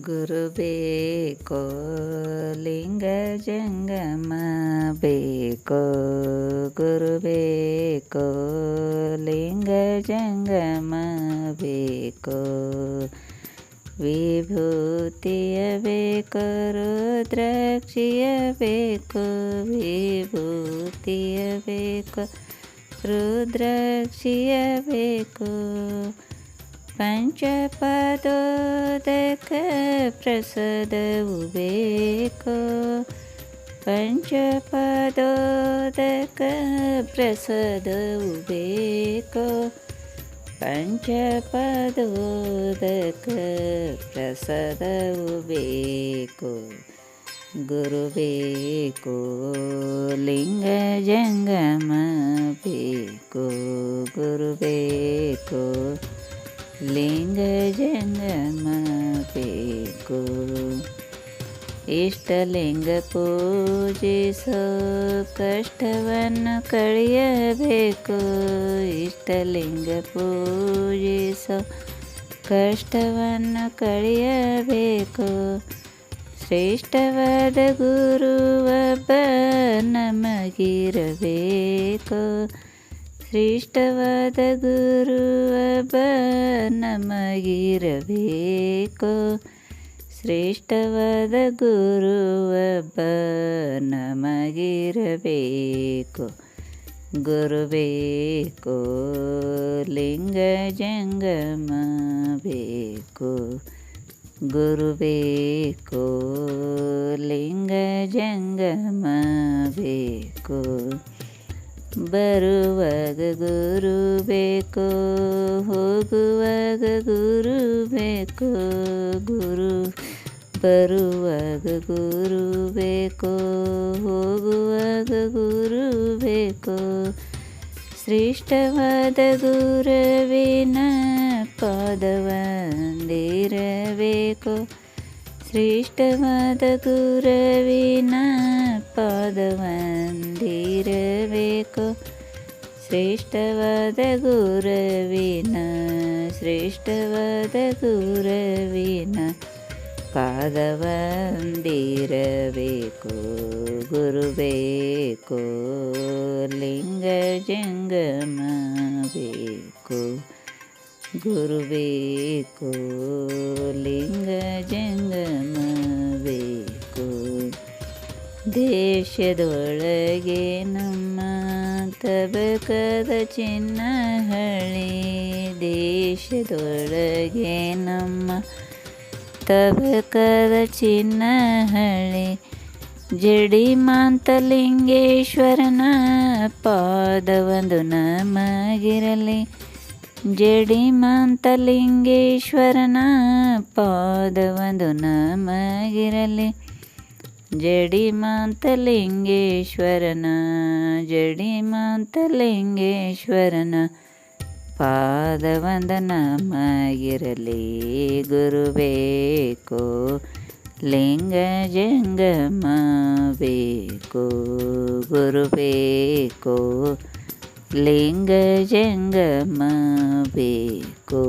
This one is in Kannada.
ಗುರು ಬೇಕೋ ಲಿಂಗ ಜಂಗಮ ಬೇಕೋ ಗುರು ಬೇಕೋ ಲಿಂಗ ಜಂಗಮ ಬೇಕೋ, ವಿಭೂತಿಯ ಬೇಕು, ರುದ್ರಾಕ್ಷಿಯ ಬೇಕು, ವಿಭೂತಿಯ ಬೇಕು, ರುದ್ರಾಕ್ಷಿಯ ಬೇಕು ಪಂಚಪದೋದಕ ಪ್ರಸಾದವು ಬೇಕು ಪಂಚಪದೋದಕ ಪ್ರಸಾದವು ಬೇಕು ಪಂಚಪದೋದಕ ಪ್ರಸಾದವು ಬೇಕು ಗುರು ಬೇಕು ಲಿಂಗ ಜಂಗಮ ಬೇಕು ಗುರು ಬೇಕು ಲಿಂಗ ಜಂಗಮ ಬೇಕು ಇಷ್ಟಲಿಂಗ ಪೂಜಿಸೋ ಕಷ್ಟವನ್ನು ಕಳೆಯಬೇಕು. ಇಷ್ಟಲಿಂಗ ಪೂಜಿಸೋ ಕಷ್ಟವನ್ನು ಕಳೆಯಬೇಕು. ಶ್ರೇಷ್ಠವಾದ ಗುರುವಬ್ಬ ನಮಗಿರಬೇಕು. ಶ್ರೇಷ್ಠವಾದ ಗುರುವಬ ನಮಗಿರಬೇಕು. ಶ್ರೇಷ್ಠವಾದ ಗುರುವೊಬ್ಬ ನಮಗಿರಬೇಕು. ಗುರು ಬೇಕು ಲಿಂಗ ಜಂಗಮ ಬೇಕು. ಗುರು ಬೇಕು ಲಿಂಗ ಜಂಗಮ ಬೇಕು. ಬರುವಾಗ ಗುರು ಬೇಕು ಹೋಗುವಾಗ ಗುರು ಬೇಕು ಗುರು ಬರುವಾಗ ಗುರು ಬೇಕು ಹೋಗುವಾಗ ಗುರು ಬೇಕು ಶ್ರೇಷ್ಠವಾದ ಗುರುವಿನ ಪಾದವಂದಿರಬೇಕು. श्रेष्ठवद गुरवीना पदवन्दिर श्रेष्ठव गुरवीना श्रेष्ठव गुरवीना पिरो गुरु बो लिङ्गजङ्गम ಗುರು ಬೇಕು ಲಿಂಗ ಜಂಗಮ ಬೇಕು ದೇಶದೊಳಗೆ ನಮ್ಮ ತಬಕದ ಚಿನ್ನ ಹಳಿ, ದೇಶದೊಳಗೆ ನಮ್ಮ ತಬಕದ ಚಿನ್ನ ಹಳಿ. ಜಡಿ ಮಾಂತಲಿಂಗೇಶ್ವರನ ಪಾದವೊಂದು ನಮಗಿರಲಿ. ಜಡಿ ಮಾಂತಲಿಂಗೇಶ್ವರನ ಪಾದವೊಂದು ನಮಗಿರಲಿ ಜಡಿ ಮಾಂತಲಿಂಗೇಶ್ವರನ ಜಡಿ ಮಾಂತಲಿಂಗೇಶ್ವರನ ಪಾದವಂದ ನಮಗಿರಲಿ ಗುರು ಬೇಕು ಲಿಂಗ ಜಂಗಮ ಬೇಕು ಗುರು ಬೇಕು ಲಿಂಗ ಜಂಗಮ ಬೇಕು